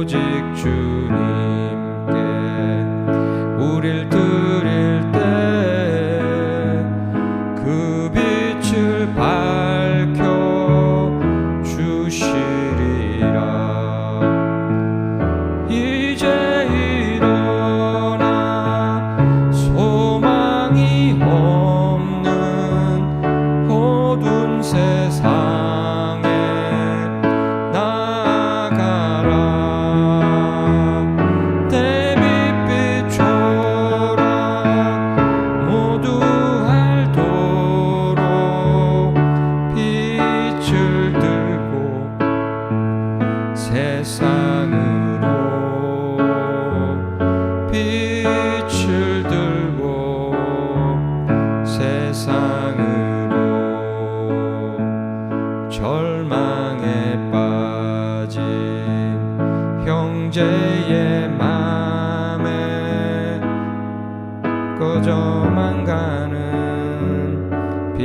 오직 주님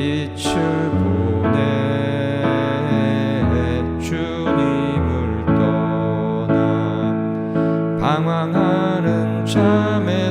빛을 보내 주님을 떠나 방황하는 잠에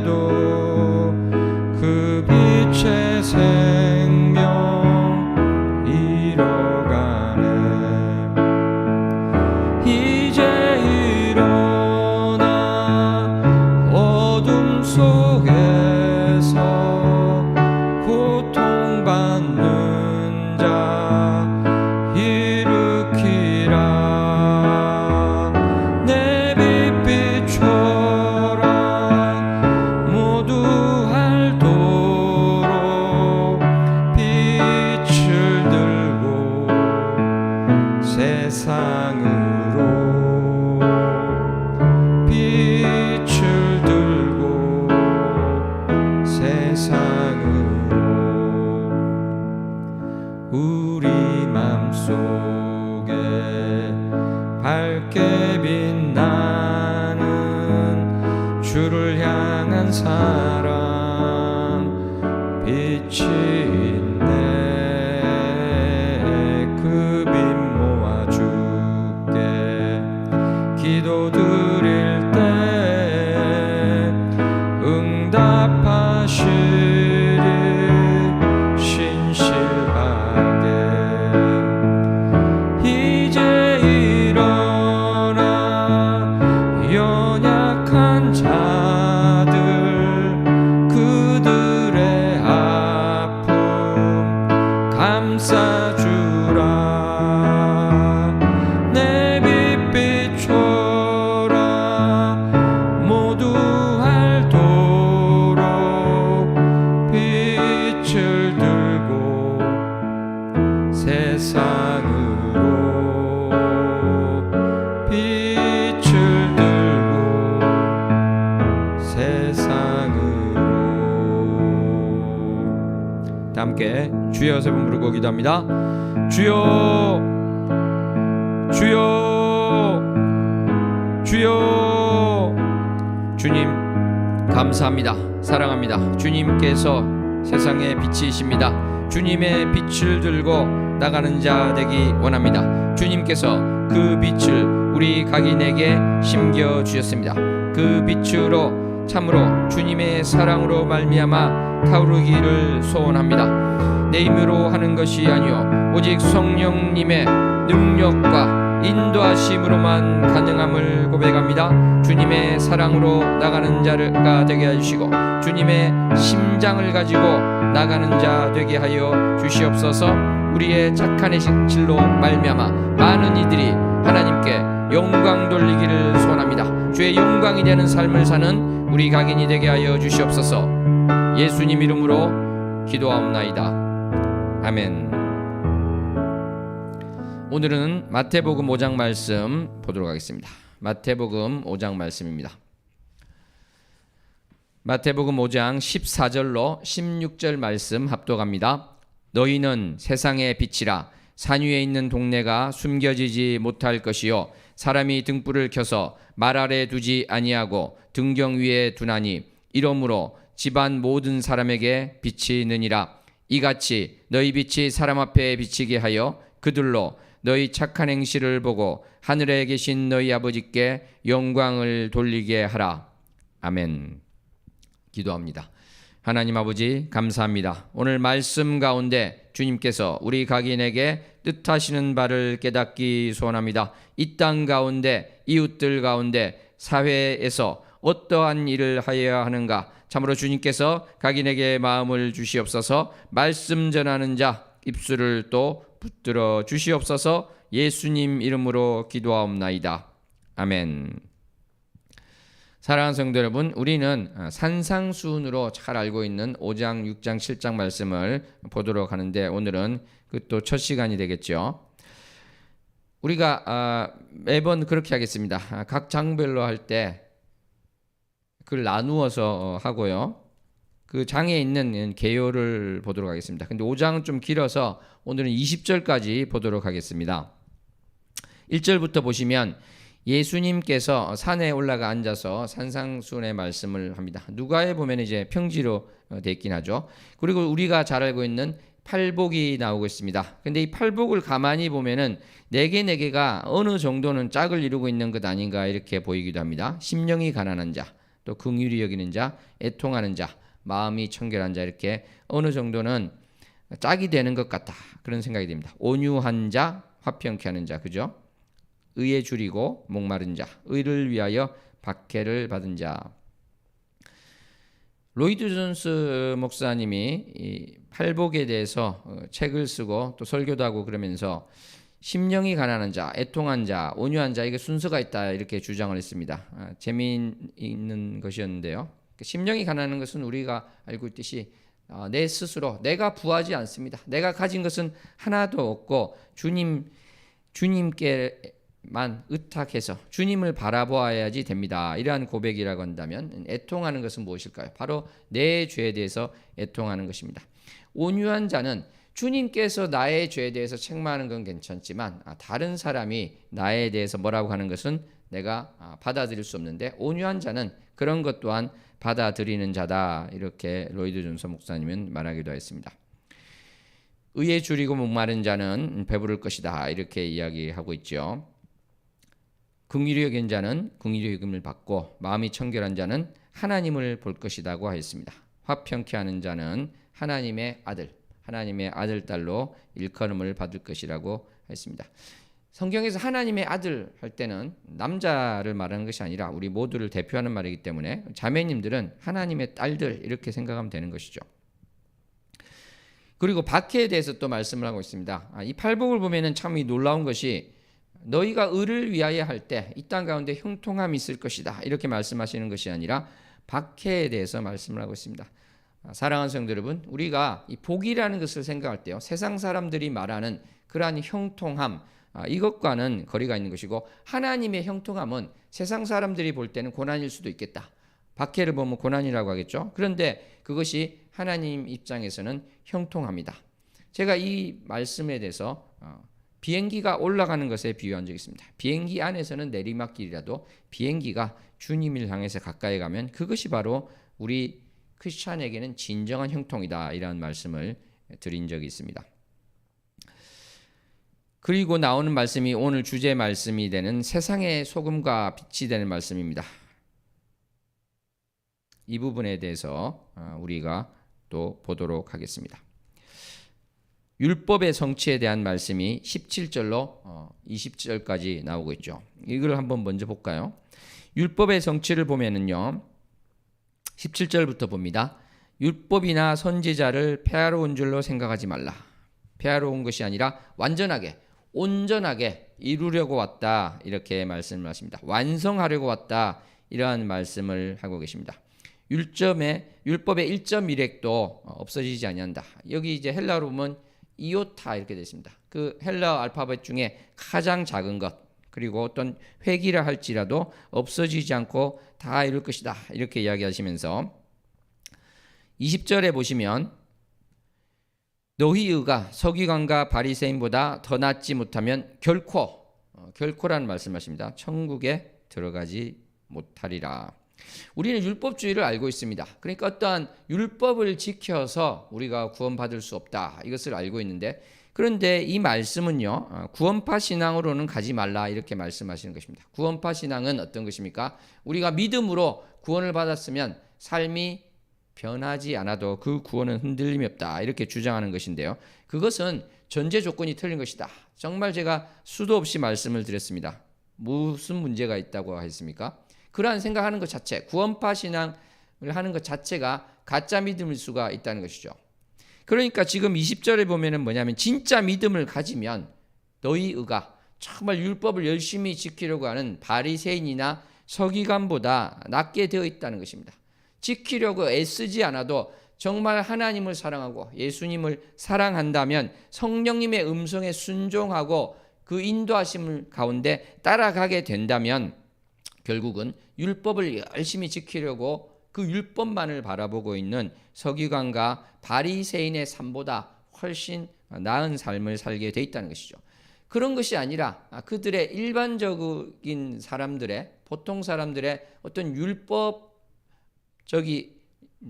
사랑 빛이 감싸주라 부르고 기도합니다. 주여 주여 주여. 주님 감사합니다. 사랑합니다. 주님께서 세상의 빛이십니다. 주님의 빛을 들고 나가는 자 되기 원합니다. 주님께서 그 빛을 우리 각인에게 심겨 주셨습니다. 그 빛으로 참으로 주님의 사랑으로 말미암아 타오르기를 소원합니다. 내 힘으로 하는 것이 아니요 오직 성령님의 능력과 인도하심으로만 가능함을 고백합니다. 주님의 사랑으로 나가는 자가 되게 해주시고 주님의 심장을 가지고 나가는 자 되게 하여 주시옵소서. 우리의 착한 실로 말미암아 많은 이들이 하나님께 영광 돌리기를 소원합니다. 주의 영광이 되는 삶을 사는 우리 각인이 되게 하여 주시옵소서. 예수님 이름으로 기도하옵나이다. 아멘. 오늘은 마태복음 5장 말씀 보도록 하겠습니다. 마태복음 5장 말씀입니다. 마태복음 5장 14절로 16절 말씀 합독합니다. 너희는 세상의 빛이라 산 위에 있는 동네가 숨겨지지 못할 것이요 사람이 등불을 켜서 말 아래 두지 아니하고 등경 위에 두나니 이러므로 집안 모든 사람에게 빛이 느니라 이같이 너희 빛이 사람 앞에 비치게 하여 그들로 너희 착한 행실을 보고 하늘에 계신 너희 아버지께 영광을 돌리게 하라 아멘 기도합니다. 하나님 아버지 감사합니다. 오늘 말씀 가운데 주님께서 우리 각인에게 뜻하시는 바를 깨닫기 소원합니다. 이 땅 가운데 이웃들 가운데 사회에서 어떠한 일을 하여야 하는가 참으로 주님께서 각인에게 마음을 주시옵소서 말씀 전하는 자 입술을 또 붙들어 주시옵소서 예수님 이름으로 기도하옵나이다. 아멘. 사랑하는 성도 여러분, 우리는 산상수훈으로 잘 알고 있는 5장, 6장, 7장 말씀을 보도록 하는데 오늘은 그 또 첫 시간이 되겠죠. 우리가 매번 그렇게 하겠습니다. 각 장별로 할 때 그걸 나누어서 하고요. 그 장에 있는 개요를 보도록 하겠습니다. 근데 5장은 좀 길어서 오늘은 20절까지 보도록 하겠습니다. 1절부터 보시면 예수님께서 산에 올라가 앉아서 산상순의 말씀을 합니다. 누가에 보면 이제 평지로 돼 있긴 하죠. 그리고 우리가 잘 알고 있는 팔복이 나오고 있습니다. 근데 이 팔복을 가만히 보면은 네 개 네 개가 어느 정도는 짝을 이루고 있는 것 아닌가 이렇게 보이기도 합니다. 심령이 가난한 자, 또 긍휼히 여기는 자, 애통하는 자, 마음이 청결한 자 이렇게 어느 정도는 짝이 되는 것 같다 그런 생각이 듭니다. 온유한 자, 화평케 하는 자, 그죠? 의에 줄이고 목마른 자, 의를 위하여 박해를 받은 자. 로이드 존스 목사님이 이 팔복에 대해서 어, 책을 쓰고 또 설교도 하고 그러면서 심령이 가난한 자, 애통한 자, 온유한 자 이게 순서가 있다 이렇게 주장을 했습니다. 아, 재미있는 것이었는데요. 심령이 가난한 것은 우리가 알고 있듯이 아, 내 스스로 내가 부하지 않습니다. 내가 가진 것은 하나도 없고 주님 주님께 만 의탁해서 주님을 바라보아야지 됩니다. 이러한 고백이라고 한다면 애통하는 것은 무엇일까요? 바로 내 죄에 대해서 애통하는 것입니다. 온유한 자는 주님께서 나의 죄에 대해서 책망하는 건 괜찮지만 아, 다른 사람이 나에 대해서 뭐라고 하는 것은 내가 아, 받아들일 수 없는데 온유한 자는 그런 것 또한 받아들이는 자다 이렇게 로이드 존서 목사님은 말하기도 했습니다. 의에 줄이고 목마른 자는 배부를 것이다 이렇게 이야기하고 있죠. 긍휼히 여긴 자는 여김을 받고 마음이 청결한 자는 하나님을 볼 것이라고 하였습니다. 화평케 하는 자는 하나님의 아들, 하나님의 아들 딸로 일컬음을 받을 것이라고 했습니다. 성경에서 하나님의 아들 할 때는 남자를 말하는 것이 아니라 우리 모두를 대표하는 말이기 때문에 자매님들은 하나님의 딸들 이렇게 생각하면 되는 것이죠. 그리고 박해에 대해서 또 말씀을 하고 있습니다. 아, 이 팔복을 보면은 참 놀라운 것이 너희가 의를 위하여 할 때 이 땅 가운데 형통함이 있을 것이다. 이렇게 말씀하시는 것이 아니라 박해에 대해서 말씀을 하고 있습니다. 아, 사랑하는 성도 여러분, 우리가 이 복이라는 것을 생각할 때요. 세상 사람들이 말하는 그러한 형통함 아, 이것과는 거리가 있는 것이고 하나님의 형통함은 세상 사람들이 볼 때는 고난일 수도 있겠다. 박해를 보면 고난이라고 하겠죠. 그런데 그것이 하나님 입장에서는 형통합니다. 제가 이 말씀에 대해서 어, 비행기가 올라가는 것에 비유한 적이 있습니다. 비행기 안에서는 내리막길이라도 비행기가 주님을 향해서 가까이 가면 그것이 바로 우리 크리스찬에게는 진정한 형통이다 이런 말씀을 드린 적이 있습니다. 그리고 나오는 말씀이 오늘 주제 말씀이 되는 세상의 소금과 빛이 되는 말씀입니다. 이 부분에 대해서 어, 우리가 또 보도록 하겠습니다. 율법의 성취에 대한 말씀이 17절로 20절까지 나오고 있죠. 이걸 한번 먼저 볼까요? 율법의 성취를 보면은요. 17절부터 봅니다. 율법이나 선지자를 폐하러 온 줄로 생각하지 말라. 폐하러 온 것이 아니라 완전하게 온전하게 이루려고 왔다. 이렇게 말씀을 하십니다. 완성하려고 왔다. 이러한 말씀을 하고 계십니다. 율점의 율법의 1.1획도 없어지지 아니한다. 여기 이제 헬라로 보면 이오타 이렇게 되어 있습니다. 그 헬라 알파벳 중에 가장 작은 것 그리고 어떤 회기라 할지라도 없어지지 않고 다 이룰 것이다. 이렇게 이야기하시면서 20절에 보시면 너희의가 서기관과 바리새인보다 더 낫지 못하면 결코 어, 결코라는 말씀하십니다. 천국에 들어가지 못하리라. 우리는 율법주의를 알고 있습니다. 그러니까 어떠한 율법을 지켜서 우리가 구원받을 수 없다. 이것을 알고 있는데 그런데 이 말씀은요. 어, 구원파 신앙으로는 가지 말라 이렇게 말씀하시는 것입니다. 구원파 신앙은 어떤 것입니까? 우리가 믿음으로 구원을 받았으면 삶이 변하지 않아도 그 구원은 흔들림이 없다. 이렇게 주장하는 것인데요. 그것은 전제 조건이 틀린 것이다. 정말 제가 수도 없이 말씀을 드렸습니다. 무슨 문제가 있다고 했습니까? 그러한 생각하는 것 자체, 구원파 신앙을 하는 것 자체가 가짜 믿음일 수가 있다는 것이죠. 그러니까 지금 20절에 보면은 뭐냐면 진짜 믿음을 가지면 너희 의가 정말 율법을 열심히 지키려고 하는 바리새인이나 서기관보다 낫게 되어 있다는 것입니다. 지키려고 애쓰지 않아도 정말 하나님을 사랑하고 예수님을 사랑한다면 성령님의 음성에 순종하고 그 인도하심을 가운데 따라가게 된다면 결국은 율법을 열심히 지키려고 그 율법만을 바라보고 있는 서기관과 바리새인의 삶보다 훨씬 나은 삶을 살게 돼 있다는 것이죠. 그런 것이 아니라 그들의 일반적인 사람들의 보통 사람들의 어떤 율법적인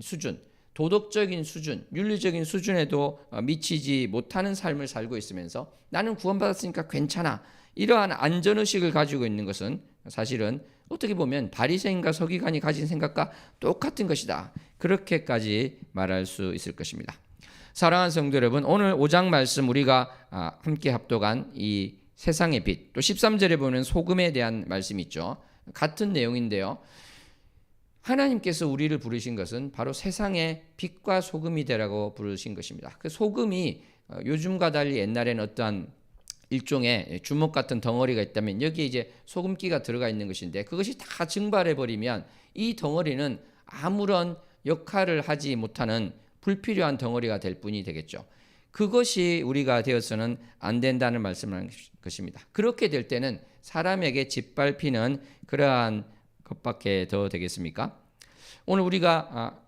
수준, 도덕적인 수준, 윤리적인 수준에도 미치지 못하는 삶을 살고 있으면서 나는 구원받았으니까 괜찮아. 이러한 안전의식을 가지고 있는 것은 사실은 어떻게 보면 바리새인과 서기관이 가진 생각과 똑같은 것이다. 그렇게까지 말할 수 있을 것입니다. 사랑하는 성도 여러분, 오늘 5장 말씀 우리가 아, 함께 합독한 이 세상의 빛, 또 13절에 보면 소금에 대한 말씀이 있죠. 같은 내용인데요. 하나님께서 우리를 부르신 것은 바로 세상의 빛과 소금이 되라고 부르신 것입니다. 그 소금이 어, 요즘과 달리 옛날에는 어떠한 일종의 주먹 같은 덩어리가 있다면 여기에 이제 소금기가 들어가 있는 것인데 그것이 다 증발해 버리면 이 덩어리는 아무런 역할을 하지 못하는 불필요한 덩어리가 될 뿐이 되겠죠. 그것이 우리가 되어서는 안 된다는 말씀을 하는 것입니다. 그렇게 될 때는 사람에게 짓밟히는 그러한 것밖에 더 되겠습니까? 오늘 우리가 아,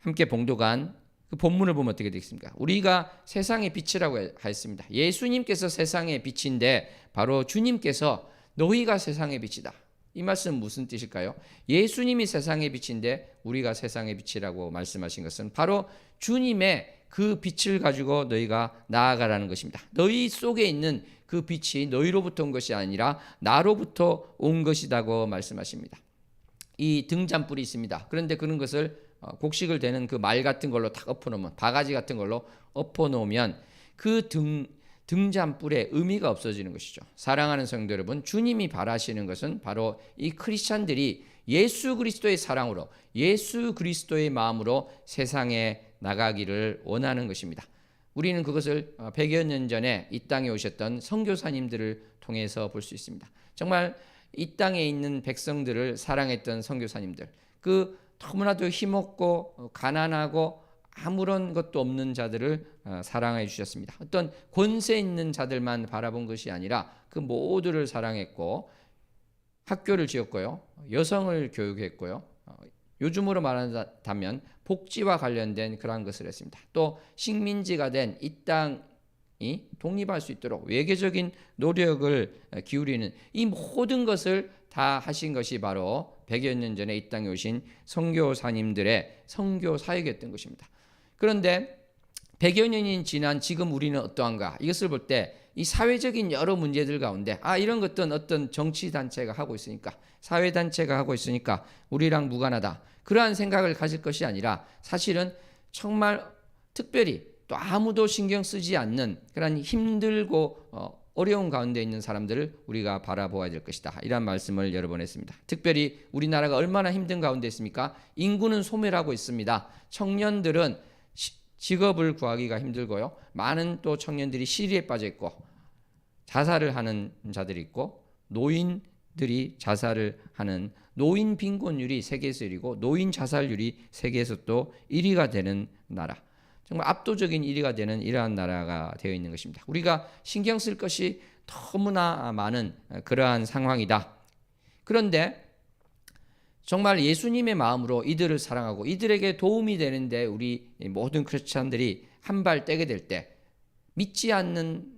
함께 봉독한 그 본문을 보면 어떻게 되겠습니까? 우리가 세상의 빛이라고 했습니다. 예수님께서 세상의 빛인데 바로 주님께서 너희가 세상의 빛이다. 이 말씀 무슨 뜻일까요? 예수님이 세상의 빛인데 우리가 세상의 빛이라고 말씀하신 것은 바로 주님의 그 빛을 가지고 너희가 나아가라는 것입니다. 너희 속에 있는 그 빛이 너희로부터 온 것이 아니라 나로부터 온 것이다고 말씀하십니다. 이 등잔불이 있습니다. 그런데 그런 것을 어, 곡식을 대는 그 말 같은 걸로 탁 엎어놓으면 바가지 같은 걸로 엎어놓으면 그 등 등잔불의 의미가 없어지는 것이죠. 사랑하는 성도 여러분, 주님이 바라시는 것은 바로 이 크리스찬들이 예수 그리스도의 사랑으로 예수 그리스도의 마음으로 세상에 나가기를 원하는 것입니다. 우리는 그것을 100여 어, 년 전에 이 땅에 오셨던 선교사님들을 통해서 볼 수 있습니다. 정말 이 땅에 있는 백성들을 사랑했던 선교사님들, 그 너무나도 힘없고 어, 가난하고 아무런 것도 없는 자들을 어, 사랑해 주셨습니다. 어떤 권세 있는 자들만 바라본 것이 아니라 그 모두를 사랑했고 학교를 지었고요. 여성을 교육했고요. 어, 요즘으로 말한다면 복지와 관련된 그러한 것을 했습니다. 또 식민지가 된 이 땅 이 독립할 수 있도록 외교적인 노력을 기울이는 이 모든 것을 다 하신 것이 바로 100여 년 전에 이 땅에 오신 선교사님들의 선교 사역이었던 것입니다. 그런데 100여 년이 지난 지금 우리는 어떠한가? 이것을 볼 때 이 사회적인 여러 문제들 가운데 아 이런 것들은 어떤 정치 단체가 하고 있으니까 사회 단체가 하고 있으니까 우리랑 무관하다 그러한 생각을 가질 것이 아니라 사실은 정말 특별히 또 아무도 신경 쓰지 않는 그런 힘들고 어, 어려운 가운데 있는 사람들을 우리가 바라보아야 될 것이다. 이런 말씀을 여러 번 했습니다. 특별히 우리나라가 얼마나 힘든 가운데 있습니까? 인구는 소멸하고 있습니다. 청년들은 시- 직업을 구하기가 힘들고요. 많은 또 청년들이 시리에 빠져 있고 자살을 하는 자들이 있고 노인들이 자살을 하는 노인 빈곤율이 세계에서 1위고 노인 자살률이 세계에서 또 1위가 되는 나라. 정말 압도적인 1위가 되는 이러한 나라가 되어 있는 것입니다. 우리가 신경 쓸 것이 너무나 많은 그러한 상황이다. 그런데 정말 예수님의 마음으로 이들을 사랑하고 이들에게 도움이 되는데 우리 모든 크리스찬들이 한 발 떼게 될 때 믿지 않는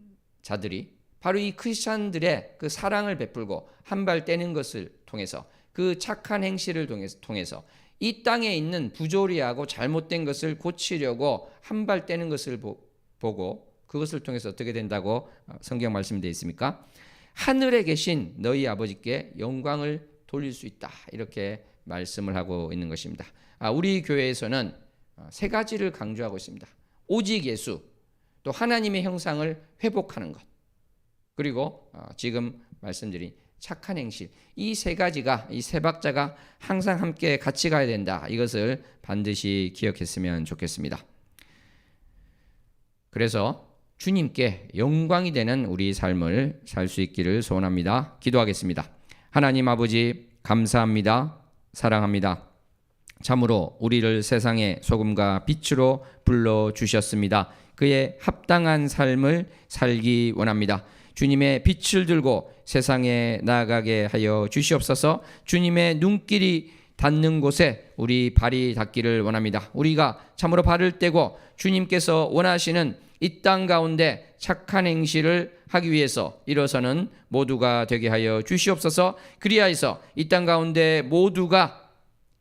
자들이 바로 이 크리스찬들의 그 사랑을 베풀고 한 발 떼는 것을 통해서 그 착한 행실을 통해서, 이 땅에 있는 부조리하고 잘못된 것을 고치려고 한 발 떼는 것을 보, 보고 그것을 통해서 어떻게 된다고 어, 성경 말씀되어 있습니까? 하늘에 계신 너희 아버지께 영광을 돌릴 수 있다 이렇게 말씀을 하고 있는 것입니다. 아, 우리 교회에서는 어, 세 가지를 강조하고 있습니다. 오직 예수, 또 하나님의 형상을 회복하는 것, 그리고 어, 지금 말씀드린 착한 행실 이 세 가지가 이 세 박자가 항상 함께 같이 가야 된다. 이것을 반드시 기억했으면 좋겠습니다. 그래서 주님께 영광이 되는 우리 삶을 살 수 있기를 소원합니다. 기도하겠습니다. 하나님 아버지 감사합니다. 사랑합니다. 참으로 우리를 세상의 소금과 빛으로 불러 주셨습니다. 그의 합당한 삶을 살기 원합니다. 주님의 빛을 들고 세상에 나아가게 하여 주시옵소서. 주님의 눈길이 닿는 곳에 우리 발이 닿기를 원합니다. 우리가 참으로 발을 떼고 주님께서 원하시는 이 땅 가운데 착한 행실을 하기 위해서 일어서는 모두가 되게 하여 주시옵소서. 그리하여서 이 땅 가운데 모두가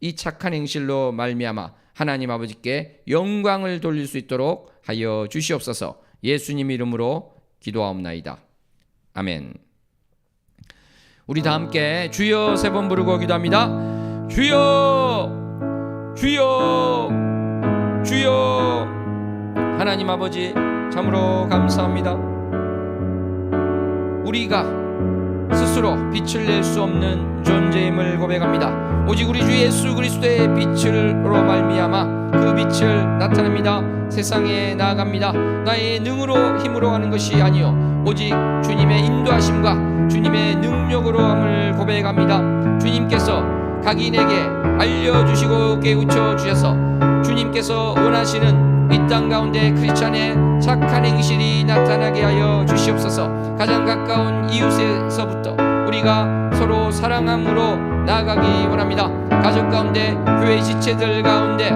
이 착한 행실로 말미암아 하나님 아버지께 영광을 돌릴 수 있도록 하여 주시옵소서. 예수님 이름으로 기도하옵나이다. 아멘. 우리 다 함께 주여 세 번 부르고 기도합니다. 주여 주여 주여 하나님 아버지 참으로 감사합니다. 우리가 스스로 빛을 낼 수 없는 존재임을 고백합니다. 오직 우리 주 예수 그리스도의 빛으로 말미암아 그 빛을 나타냅니다. 세상에 나아갑니다. 나의 능으로 힘으로 하는 것이 아니요 오직 주님의 인도하심과 주님의 능력으로 함을 고백합니다. 주님께서 각인에게 알려주시고 깨우쳐 주셔서 주님께서 원하시는 이땅 가운데 크리스찬의 착한 행실이 나타나게 하여 주시옵소서. 가장 가까운 이웃에서부터 우리가 서로 사랑함으로 나아가기 원합니다. 가족 가운데 교회 지체들 가운데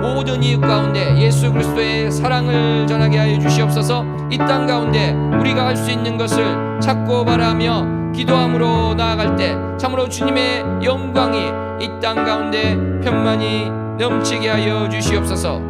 모든 이웃 가운데 예수 그리스도의 사랑을 전하게 하여 주시옵소서. 이 땅 가운데 우리가 할 수 있는 것을 찾고 바라며 기도함으로 나아갈 때 참으로 주님의 영광이 이 땅 가운데 편만히 넘치게 하여 주시옵소서.